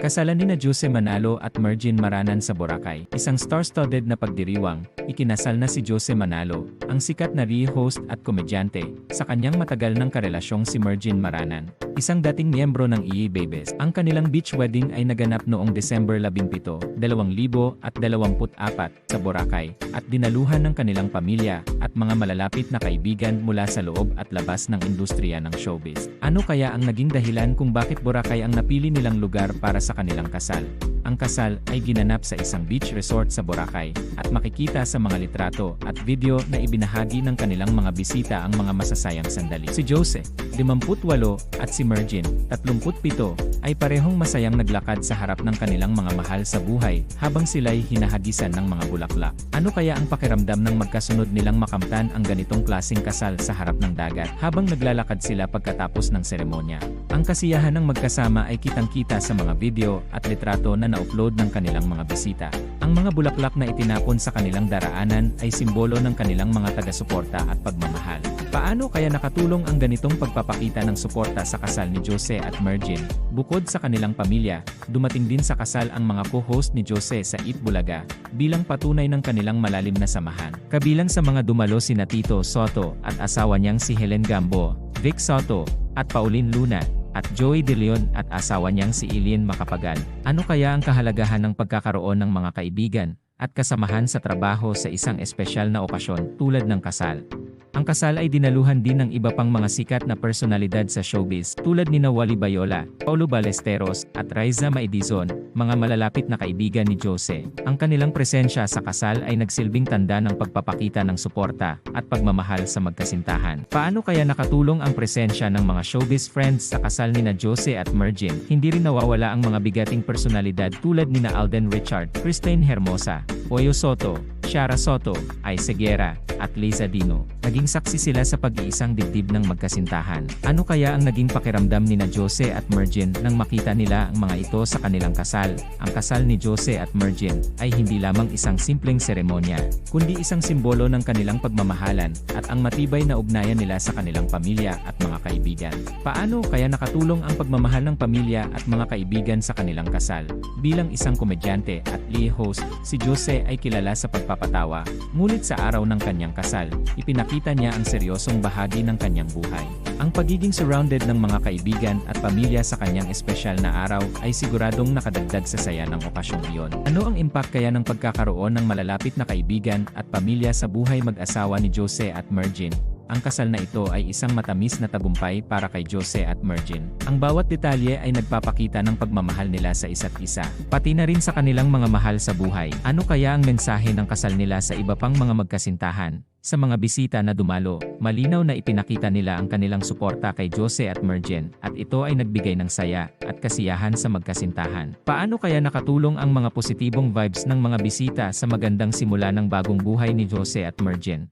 Kasalan ni na Jose Manalo at Mergin Maranan sa Boracay. Isang star-studded na pagdiriwang, ikinasal na si Jose Manalo, ang sikat na re-host at komedyante, sa kanyang matagal ng karelasyong si Mergin Maranan. Isang dating miyembro ng EA Babies. Ang kanilang beach wedding ay naganap noong December 17, 2024 sa Boracay, at dinaluhan ng kanilang pamilya at mga malalapit na kaibigan mula sa loob at labas ng industriya ng showbiz. Ano kaya ang naging dahilan kung bakit Boracay ang napili nilang lugar para sa kanilang kasal? Ang kasal ay ginanap sa isang beach resort sa Boracay at makikita sa mga litrato at video na ibinahagi ng kanilang mga bisita ang mga masasayang sandali. Si Jose, 58 at si Mergin, 37, ay parehong masayang naglakad sa harap ng kanilang mga mahal sa buhay habang sila'y hinahagisan ng mga bulaklak. Ano kaya ang pakiramdam ng magkasunod nilang makamtan ang ganitong klasing kasal sa harap ng dagat habang naglalakad sila pagkatapos ng seremonya? Ang kasiyahan ng magkasama ay kitang-kita sa mga video at litrato na na-upload ng kanilang mga bisita. Ang mga bulaklak na itinapon sa kanilang daraanan ay simbolo ng kanilang mga taga-suporta at pagmamahal. Paano kaya nakatulong ang ganitong pagpapakita ng suporta sa kasal ni Jose at Mergin? Bukod sa kanilang pamilya, dumating din sa kasal ang mga co-host ni Jose sa Eat Bulaga bilang patunay ng kanilang malalim na samahan. Kabilang sa mga dumalo si Tito Soto at asawa niyang si Helen Gambo, Vic Soto, at Pauline Luna, at Joey De Leon at asawa niyang si Ilien Macapagal. Ano kaya ang kahalagahan ng pagkakaroon ng mga kaibigan at kasamahan sa trabaho sa isang espesyal na okasyon tulad ng kasal? Ang kasal ay dinaluhan din ng iba pang mga sikat na personalidad sa showbiz tulad ni Wally Bayola, Paulo Ballesteros, at Raiza Maidizon, mga malalapit na kaibigan ni Jose. Ang kanilang presensya sa kasal ay nagsilbing tanda ng pagpapakita ng suporta at pagmamahal sa magkasintahan. Paano kaya nakatulong ang presensya ng mga showbiz friends sa kasal ni na Jose at Mergin? Hindi rin nawawala ang mga bigating personalidad tulad ni na Alden Richard, Christine Hermosa, Oyo Soto, Shara Soto, Ay Seguera, at Liza Dino. Naging saksi sila sa pag-iisang dibdib ng magkasintahan. Ano kaya ang naging pakiramdam ni na Jose at Mergin nang makita nila ang mga ito sa kanilang kasal? Ang kasal ni Jose at Mergin ay hindi lamang isang simpleng seremonya, kundi isang simbolo ng kanilang pagmamahalan at ang matibay na ugnayan nila sa kanilang pamilya at mga kaibigan. Paano kaya nakatulong ang pagmamahal ng pamilya at mga kaibigan sa kanilang kasal? Bilang isang komedyante at lead host, si Jose ay kilala sa pagpapatawa, ngunit sa araw ng kanyang kasal, ipinakita niya ang seryosong bahagi ng kanyang buhay. Ang pagiging surrounded ng mga kaibigan at pamilya sa kanyang espesyal na araw ay siguradong nakadagdag sa saya ng okasyong iyon. Ano ang impact kaya ng pagkakaroon ng malalapit na kaibigan at pamilya sa buhay mag-asawa ni Jose at Mergin? Ang kasal na ito ay isang matamis na tagumpay para kay Jose at Mergin. Ang bawat detalye ay nagpapakita ng pagmamahal nila sa isa't isa, pati na rin sa kanilang mga mahal sa buhay. Ano kaya ang mensahe ng kasal nila sa iba pang mga magkasintahan? Sa mga bisita na dumalo, malinaw na ipinakita nila ang kanilang suporta kay Jose at Mergin, at ito ay nagbigay ng saya at kasiyahan sa magkasintahan. Paano kaya nakatulong ang mga positibong vibes ng mga bisita sa magandang simula ng bagong buhay ni Jose at Mergin?